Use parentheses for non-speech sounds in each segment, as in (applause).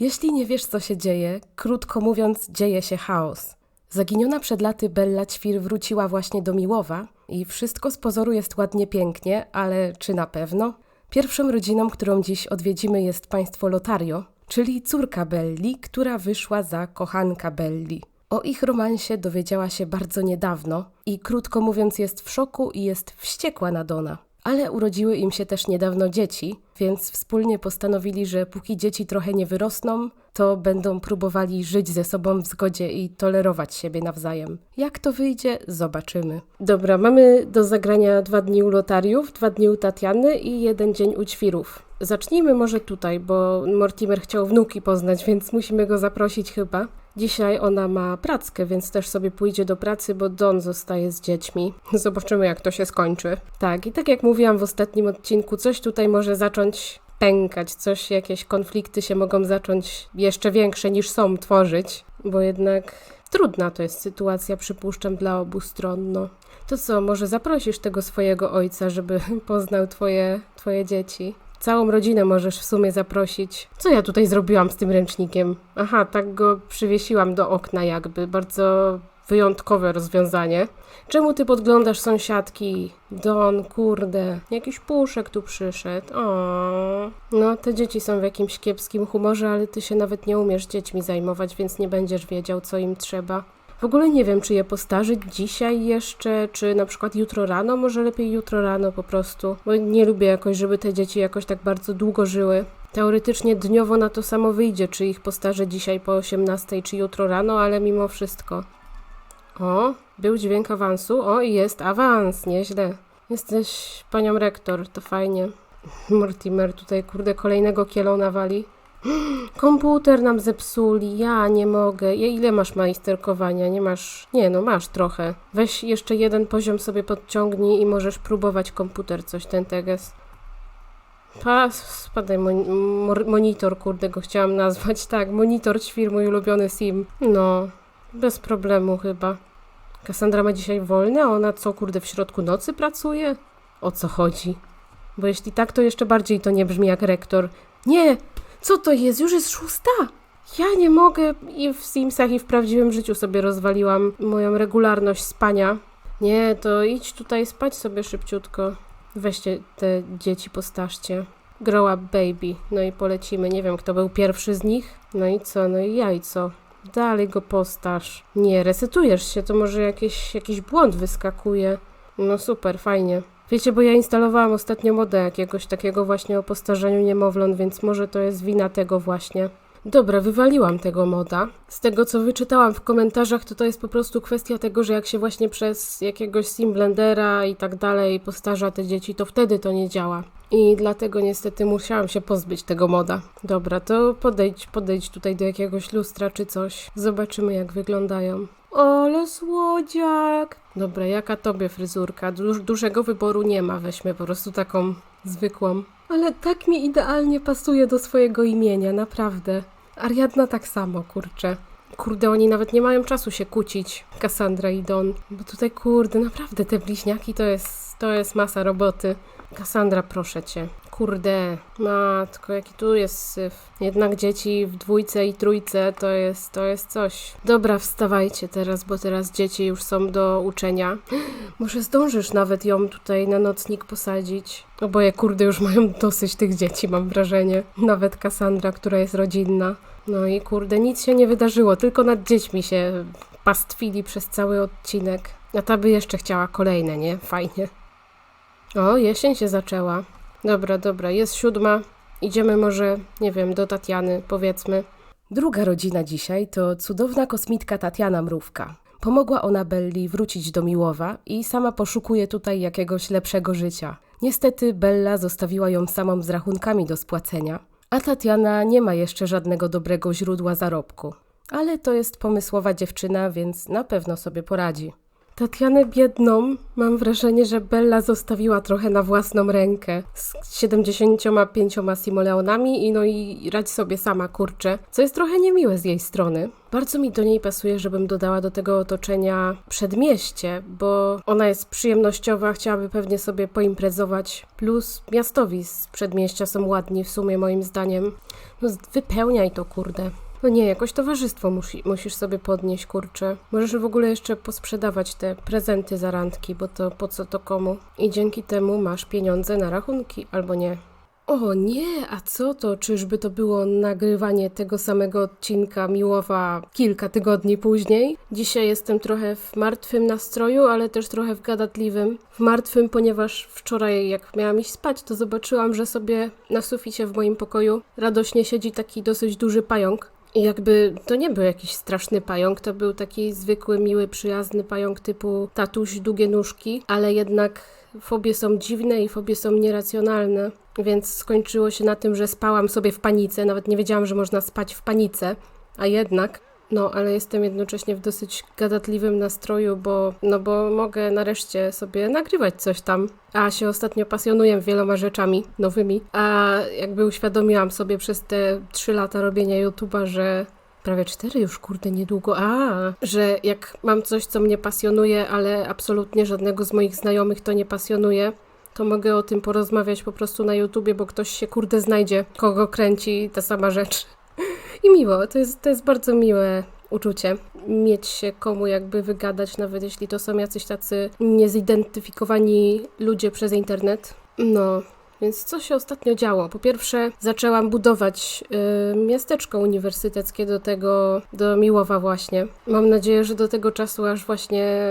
Jeśli nie wiesz, co się dzieje, krótko mówiąc, dzieje się chaos. Zaginiona przed laty Bella Ćwir wróciła właśnie do Miłowa i wszystko z pozoru jest ładnie pięknie, ale czy na pewno? Pierwszą rodziną, którą dziś odwiedzimy jest państwo Lotario, czyli córka Belli, która wyszła za kochanka Belli. O ich romansie dowiedziała się bardzo niedawno i krótko mówiąc jest w szoku i jest wściekła na Dona. Ale urodziły im się też niedawno dzieci, więc wspólnie postanowili, że póki dzieci trochę nie wyrosną, to będą próbowali żyć ze sobą w zgodzie i tolerować siebie nawzajem. Jak to wyjdzie, zobaczymy. Dobra, mamy do zagrania dwa dni u Lotariów, dwa dni u Tatiany i jeden dzień u Ćwirów. Zacznijmy może tutaj, bo Mortimer chciał wnuki poznać, więc musimy go zaprosić chyba. Dzisiaj ona ma prackę, więc też sobie pójdzie do pracy, bo Don zostaje z dziećmi. (laughs) Zobaczymy, jak to się skończy. Tak, i tak jak mówiłam w ostatnim odcinku, coś tutaj może zacząć pękać, coś, jakieś konflikty się mogą zacząć jeszcze większe niż są tworzyć, bo jednak trudna to jest sytuacja, przypuszczam, dla obu stron. No. To co, może zaprosisz tego swojego ojca, żeby (laughs) poznał twoje, twoje dzieci? Całą rodzinę możesz w sumie zaprosić. Co ja tutaj zrobiłam z tym ręcznikiem? Aha, tak go przywiesiłam do okna jakby. Bardzo wyjątkowe rozwiązanie. Czemu ty podglądasz sąsiadki? Don, kurde, jakiś puszek tu przyszedł. O, no te dzieci są w jakimś kiepskim humorze, ale ty się nawet nie umiesz dziećmi zajmować, więc nie będziesz wiedział, co im trzeba. W ogóle nie wiem, czy je postarzyć dzisiaj jeszcze, czy na przykład jutro rano, może lepiej jutro rano po prostu, bo nie lubię jakoś, żeby te dzieci jakoś tak bardzo długo żyły. Teoretycznie dniowo na to samo wyjdzie, czy ich postarzę dzisiaj po 18, czy jutro rano, ale mimo wszystko. O, był dźwięk awansu. O, i jest awans, nieźle. Jesteś panią rektor, to fajnie. Mortimer tutaj, kurde, kolejnego kielona wali. (gasps) Komputer nam zepsuli, ja nie mogę. Ja, ile masz majsterkowania? Nie masz. Nie, no masz trochę. Weź jeszcze jeden poziom sobie podciągnij i możesz próbować komputer, coś ten teges. Pa, spadaj mon- monitor, kurde, go chciałam nazwać. (laughs) Tak, monitor ćwir, mój ulubiony sim. No, bez problemu chyba. Kassandra ma dzisiaj wolne, a ona co, kurde, w środku nocy pracuje? O co chodzi? Bo jeśli tak, to jeszcze bardziej to nie brzmi jak rektor. Nie! Co to jest? Już jest szósta! Ja nie mogę i w Simsach i w prawdziwym życiu sobie rozwaliłam moją regularność spania. Nie, to idź tutaj spać sobie szybciutko. Weźcie te dzieci, postarzcie. Grow up baby. No i polecimy. Nie wiem, kto był pierwszy z nich. No i co? No i jajco. Dalej go postaż. Nie, resetujesz się, to może jakieś, jakiś błąd wyskakuje. No super, fajnie. Wiecie, bo ja instalowałam ostatnio modę jakiegoś takiego właśnie o postarzeniu niemowląt, więc może to jest wina tego właśnie. Dobra, wywaliłam tego moda. Z tego, co wyczytałam w komentarzach, to to jest po prostu kwestia tego, że jak się właśnie przez jakiegoś simblendera i tak dalej postarza te dzieci, to wtedy to nie działa. I dlatego niestety musiałam się pozbyć tego moda. Dobra, to podejdź, podejdź tutaj do jakiegoś lustra czy coś. Zobaczymy, jak wyglądają. Ale słodziak! Dobra, jaka tobie fryzurka? Duż, dużego wyboru nie ma, weźmy po prostu taką zwykłą. Ale tak mi idealnie pasuje do swojego imienia, naprawdę. Ariadna tak samo, kurczę. Kurde, oni nawet nie mają czasu się kłócić, Cassandra i Don. Bo tutaj, kurde, naprawdę te bliźniaki to jest, to jest masa roboty. Cassandra, proszę cię. Kurde, matko, jaki tu jest syf. Jednak dzieci w dwójce i trójce to jest, to jest coś. Dobra, wstawajcie teraz, bo teraz dzieci już są do uczenia. (gasps) Może zdążysz nawet ją tutaj na nocnik posadzić. Oboje, kurde, już mają dosyć tych dzieci, mam wrażenie. Nawet Cassandra, która jest rodzinna. No i kurde, nic się nie wydarzyło, tylko nad dziećmi się pastwili przez cały odcinek. A ta by jeszcze chciała kolejne, nie? Fajnie. O, jesień się zaczęła. Dobra, dobra, jest siódma. Idziemy może, nie wiem, do Tatiany, powiedzmy. Druga rodzina dzisiaj to cudowna kosmitka Tatiana Mrówka. Pomogła ona Belli wrócić do Miłowa i sama poszukuje tutaj jakiegoś lepszego życia. Niestety Bella zostawiła ją samą z rachunkami do spłacenia, a Tatiana nie ma jeszcze żadnego dobrego źródła zarobku. Ale to jest pomysłowa dziewczyna, więc na pewno sobie poradzi. Tatianę biedną mam wrażenie, że Bella zostawiła trochę na własną rękę. Z 75 simoleonami i no i radź sobie sama, kurczę. Co jest trochę niemiłe z jej strony. Bardzo mi do niej pasuje, żebym dodała do tego otoczenia przedmieście, bo ona jest przyjemnościowa, chciałaby pewnie sobie poimprezować. Plus miastowi z przedmieścia są ładni w sumie moim zdaniem. No wypełniaj to, kurde. No nie, jakoś towarzystwo musi, musisz sobie podnieść, kurczę. Możesz w ogóle jeszcze posprzedawać te prezenty za randki, bo to po co to komu? I dzięki temu masz pieniądze na rachunki, albo nie. O nie, a co to? Czyżby to było nagrywanie tego samego odcinka Miłowa kilka tygodni później? Dzisiaj jestem trochę w martwym nastroju, ale też trochę w gadatliwym. W martwym, ponieważ wczoraj jak miałam iść spać, to zobaczyłam, że sobie na suficie w moim pokoju radośnie siedzi taki dosyć duży pająk. Jakby to nie był jakiś straszny pająk, to był taki zwykły, miły, przyjazny pająk typu tatuś, długie nóżki, ale jednak fobie są dziwne i fobie są nieracjonalne. Więc skończyło się na tym, że spałam sobie w panice, nawet nie wiedziałam, że można spać w panice, a jednak. No, ale jestem jednocześnie w dosyć gadatliwym nastroju, bo, no bo mogę nareszcie sobie nagrywać coś tam. A się ostatnio pasjonuję wieloma rzeczami nowymi. A jakby uświadomiłam sobie przez te trzy lata robienia YouTube'a, że prawie cztery już, kurde, niedługo. A, że jak mam coś, co mnie pasjonuje, ale absolutnie żadnego z moich znajomych to nie pasjonuje, to mogę o tym porozmawiać po prostu na YouTubie, bo ktoś się, kurde, znajdzie, kogo kręci ta sama rzecz. I miło, to jest, to jest bardzo miłe uczucie. Mieć się komu jakby wygadać, nawet jeśli to są jacyś tacy niezidentyfikowani ludzie przez internet. No, więc co się ostatnio działo? Po pierwsze, zaczęłam budować y, miasteczko uniwersyteckie do tego, do Miłowa właśnie. Mam nadzieję, że do tego czasu, aż właśnie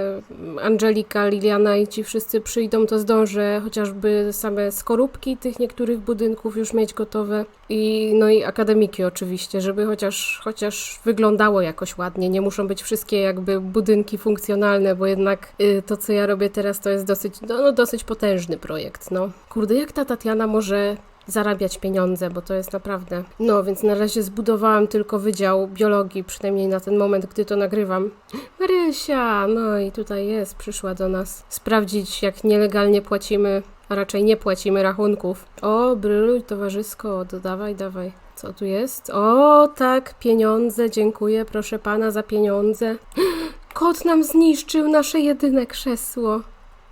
Angelika, Liliana i ci wszyscy przyjdą, to zdążę chociażby same skorupki tych niektórych budynków już mieć gotowe. I, no i akademiki oczywiście, żeby chociaż, chociaż wyglądało jakoś ładnie. Nie muszą być wszystkie jakby budynki funkcjonalne, bo jednak y, to, co ja robię teraz, to jest dosyć, no, no, dosyć potężny projekt, no. Kurde, jak ta Tatiana może zarabiać pieniądze, bo to jest naprawdę... No, więc na razie zbudowałam tylko wydział biologii, przynajmniej na ten moment, gdy to nagrywam. Marysia, no i tutaj jest, przyszła do nas sprawdzić, jak nielegalnie płacimy, a raczej nie płacimy rachunków. O, bryluj towarzysko, dodawaj, dawaj. Co tu jest? O, tak, pieniądze, dziękuję, proszę pana za pieniądze. Kot nam zniszczył nasze jedyne krzesło.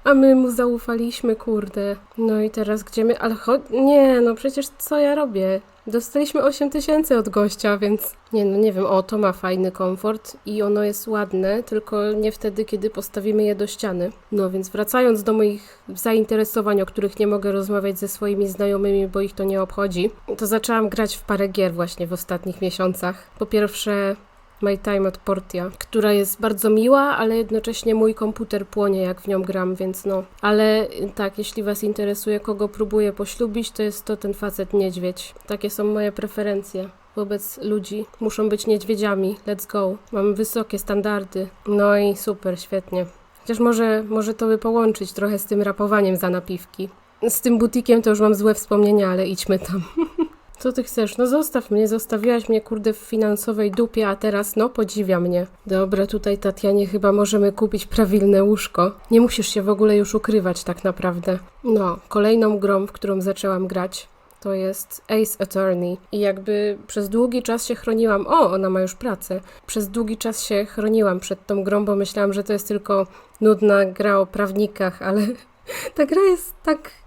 A my mu zaufaliśmy, kurde. No i teraz gdzie my... Ale chodź... Nie, no przecież co ja robię? Dostaliśmy 8 tysięcy od gościa, więc... Nie, no nie wiem, o, to ma fajny komfort i ono jest ładne, tylko nie wtedy, kiedy postawimy je do ściany. No więc wracając do moich zainteresowań, o których nie mogę rozmawiać ze swoimi znajomymi, bo ich to nie obchodzi, to zaczęłam grać w parę gier właśnie w ostatnich miesiącach. Po pierwsze... My Time at Portia, która jest bardzo miła, ale jednocześnie mój komputer płonie, jak w nią gram, więc no. Ale tak, jeśli Was interesuje, kogo próbuję poślubić, to jest to ten facet niedźwiedź. Takie są moje preferencje wobec ludzi. Muszą być niedźwiedziami. Let's go. Mam wysokie standardy. No i super, świetnie. Chociaż może, może to by połączyć trochę z tym rapowaniem za napiwki. Z tym butikiem to już mam złe wspomnienia, ale idźmy tam. (laughs) Co ty chcesz? No zostaw mnie, zostawiłaś mnie kurde w finansowej dupie, a teraz no podziwia mnie. Dobra, tutaj Tatianie chyba możemy kupić prawilne łóżko. Nie musisz się w ogóle już ukrywać tak naprawdę. No, kolejną grą, w którą zaczęłam grać, to jest Ace Attorney. I jakby przez długi czas się chroniłam. O, ona ma już pracę. Przez długi czas się chroniłam przed tą grą, bo myślałam, że to jest tylko nudna gra o prawnikach, ale (laughs) ta gra jest tak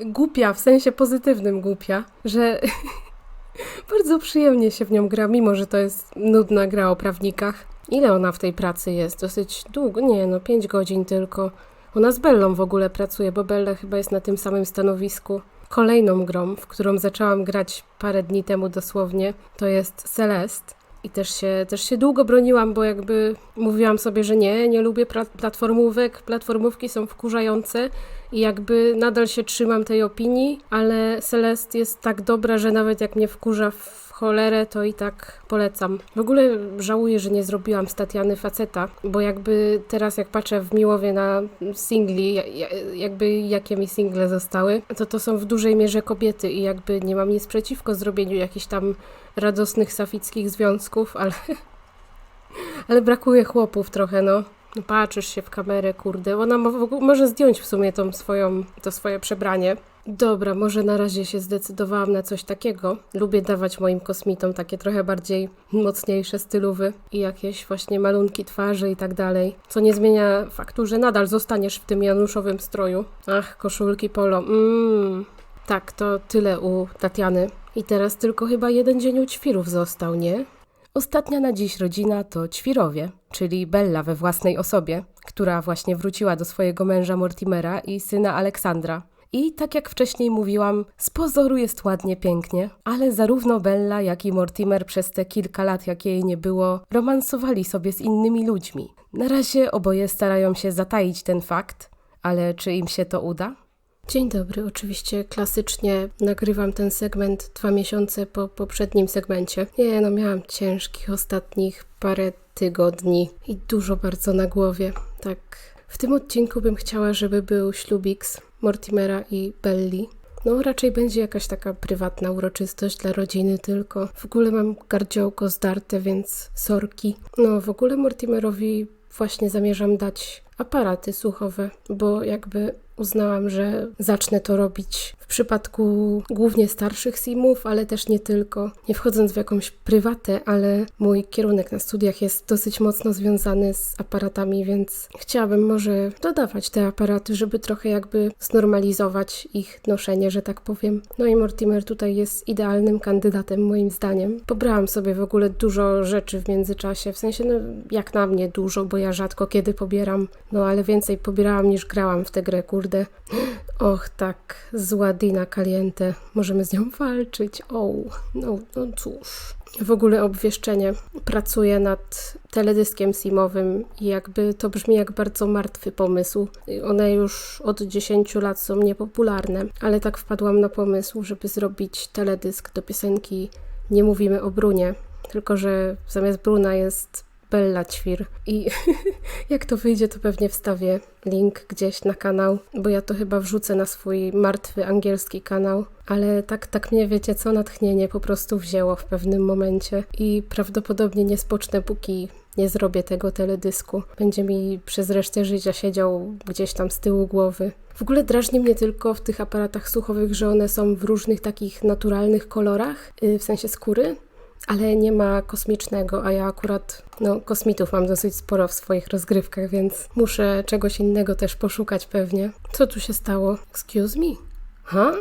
głupia, w sensie pozytywnym głupia, że (laughs) bardzo przyjemnie się w nią gra, mimo że to jest nudna gra o prawnikach. Ile ona w tej pracy jest? Dosyć długo? Nie, no 5 godzin tylko. Ona z Bellą w ogóle pracuje, bo Bella chyba jest na tym samym stanowisku. Kolejną grą, w którą zaczęłam grać parę dni temu dosłownie, to jest Celeste. I też się, też się długo broniłam, bo jakby mówiłam sobie, że nie, nie lubię platformówek, platformówki są wkurzające i jakby nadal się trzymam tej opinii, ale Celeste jest tak dobra, że nawet jak mnie wkurza w cholerę, to i tak polecam. W ogóle żałuję, że nie zrobiłam statiany faceta, bo jakby teraz jak patrzę w Miłowie na singli, ja- ja- jakby jakie mi single zostały, to to są w dużej mierze kobiety i jakby nie mam nic przeciwko zrobieniu jakichś tam radosnych safickich związków, ale, (laughs) ale brakuje chłopów trochę, no. No patrzysz się w kamerę, kurde. Ona mo- może zdjąć w sumie tą swoją, to swoje przebranie. Dobra, może na razie się zdecydowałam na coś takiego. Lubię dawać moim kosmitom takie trochę bardziej mocniejsze stylowy i jakieś właśnie malunki twarzy i tak dalej. Co nie zmienia faktu, że nadal zostaniesz w tym januszowym stroju. Ach, koszulki polo. Mmm. Tak, to tyle u Tatiany. I teraz tylko chyba jeden dzień u ćwirów został, nie? Ostatnia na dziś rodzina to ćwirowie, czyli Bella we własnej osobie, która właśnie wróciła do swojego męża Mortimera i syna Aleksandra. I tak jak wcześniej mówiłam, z pozoru jest ładnie, pięknie, ale zarówno Bella, jak i Mortimer przez te kilka lat, jak jej nie było, romansowali sobie z innymi ludźmi. Na razie oboje starają się zataić ten fakt, ale czy im się to uda? Dzień dobry, oczywiście klasycznie nagrywam ten segment dwa miesiące po poprzednim segmencie. Nie, no miałam ciężkich ostatnich parę tygodni i dużo bardzo na głowie. Tak, w tym odcinku bym chciała, żeby był ślubiks Mortimera i Belli. No, raczej będzie jakaś taka prywatna uroczystość dla rodziny tylko. W ogóle mam gardziołko zdarte, więc sorki. No, w ogóle Mortimerowi właśnie zamierzam dać aparaty słuchowe, bo jakby uznałam, że zacznę to robić w przypadku głównie starszych simów, ale też nie tylko. Nie wchodząc w jakąś prywatę, ale mój kierunek na studiach jest dosyć mocno związany z aparatami, więc chciałabym może dodawać te aparaty, żeby trochę jakby znormalizować ich noszenie, że tak powiem. No i Mortimer tutaj jest idealnym kandydatem moim zdaniem. Pobrałam sobie w ogóle dużo rzeczy w międzyczasie, w sensie no jak na mnie dużo, bo ja rzadko kiedy pobieram, no ale więcej pobierałam niż grałam w tę grę, kurde. Och, tak, zła Dina Caliente. Możemy z nią walczyć. O, no, no cóż. W ogóle obwieszczenie. Pracuję nad teledyskiem simowym i jakby to brzmi jak bardzo martwy pomysł. One już od 10 lat są niepopularne, ale tak wpadłam na pomysł, żeby zrobić teledysk do piosenki Nie mówimy o Brunie, tylko że zamiast Bruna jest Bella Ćwir. I (laughs) jak to wyjdzie, to pewnie wstawię link gdzieś na kanał, bo ja to chyba wrzucę na swój martwy angielski kanał. Ale tak, tak mnie wiecie, co natchnienie po prostu wzięło w pewnym momencie i prawdopodobnie nie spocznę, póki nie zrobię tego teledysku. Będzie mi przez resztę życia siedział gdzieś tam z tyłu głowy. W ogóle drażni mnie tylko w tych aparatach słuchowych, że one są w różnych takich naturalnych kolorach, yy, w sensie skóry ale nie ma kosmicznego, a ja akurat, no, kosmitów mam dosyć sporo w swoich rozgrywkach, więc muszę czegoś innego też poszukać pewnie. Co tu się stało? Excuse me? Ha?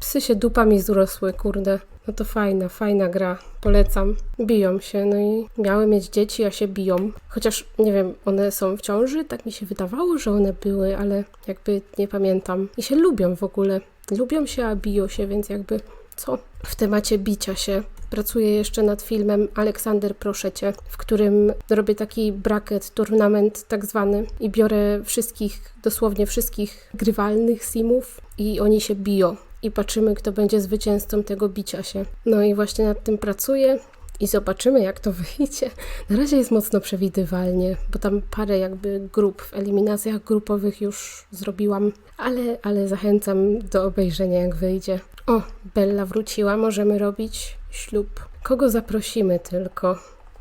Psy się dupami zrosły, kurde. No to fajna, fajna gra. Polecam. Biją się, no i miały mieć dzieci, a się biją. Chociaż, nie wiem, one są w ciąży, tak mi się wydawało, że one były, ale jakby nie pamiętam. I się lubią w ogóle. Lubią się, a biją się, więc jakby co? W temacie bicia się pracuję jeszcze nad filmem Aleksander proszę cię, w którym robię taki bracket, turnament tak zwany i biorę wszystkich, dosłownie wszystkich grywalnych simów i oni się biją i patrzymy, kto będzie zwycięzcą tego bicia się. No i właśnie nad tym pracuję i zobaczymy, jak to (laughs) wyjdzie. Na razie jest mocno przewidywalnie, bo tam parę jakby grup w eliminacjach grupowych już zrobiłam, ale, ale zachęcam do obejrzenia, jak wyjdzie. O, Bella wróciła, możemy robić ślub. Kogo zaprosimy tylko?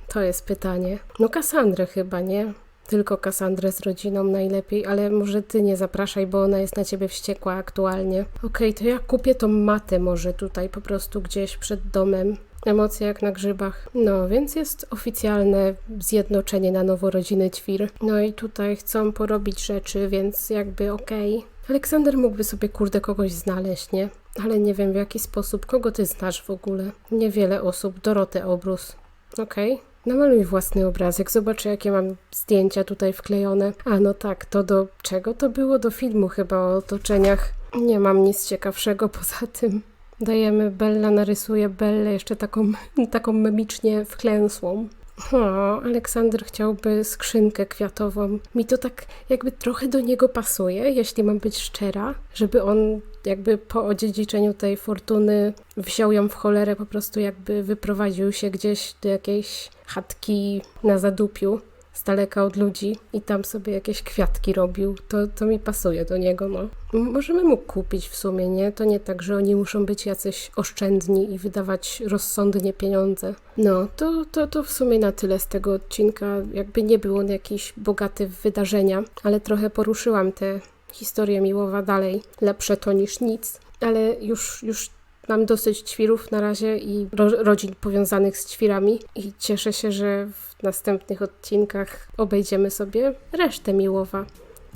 To jest pytanie. No Kasandrę chyba, nie? Tylko Kasandrę z rodziną najlepiej, ale może ty nie zapraszaj, bo ona jest na ciebie wściekła aktualnie. Okej, okay, to ja kupię tą matę może tutaj po prostu gdzieś przed domem. Emocje jak na grzybach. No, więc jest oficjalne zjednoczenie na nowo rodziny Ćwir. No i tutaj chcą porobić rzeczy, więc jakby okej. Okay. Aleksander mógłby sobie kurde kogoś znaleźć, nie? Ale nie wiem w jaki sposób. Kogo ty znasz w ogóle? Niewiele osób. Dorotę Obrus. Okej. Okay. Namaluj własny obrazek, zobaczę jakie mam zdjęcia tutaj wklejone. A no tak, to do czego to było? Do filmu chyba o otoczeniach. Nie mam nic ciekawszego (laughs) poza tym. Dajemy Bella, narysuje Bellę jeszcze taką, (laughs) taką memicznie wklęsłą. O, Aleksander chciałby skrzynkę kwiatową. Mi to tak jakby trochę do niego pasuje, jeśli mam być szczera, żeby on jakby po odziedziczeniu tej fortuny wziął ją w cholerę, po prostu jakby wyprowadził się gdzieś do jakiejś chatki na zadupiu z daleka od ludzi i tam sobie jakieś kwiatki robił. To, to mi pasuje do niego, no. Możemy mu kupić w sumie, nie? To nie tak, że oni muszą być jacyś oszczędni i wydawać rozsądnie pieniądze. No, to, to, to w sumie na tyle z tego odcinka. Jakby nie był on jakiś bogaty w wydarzenia, ale trochę poruszyłam te historie Miłowa dalej. Lepsze to niż nic. Ale już, już mam dosyć ćwirów na razie i ro- rodzin powiązanych z ćwirami i cieszę się, że w następnych odcinkach obejdziemy sobie resztę Miłowa.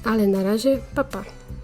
Ale na razie, papa. Pa.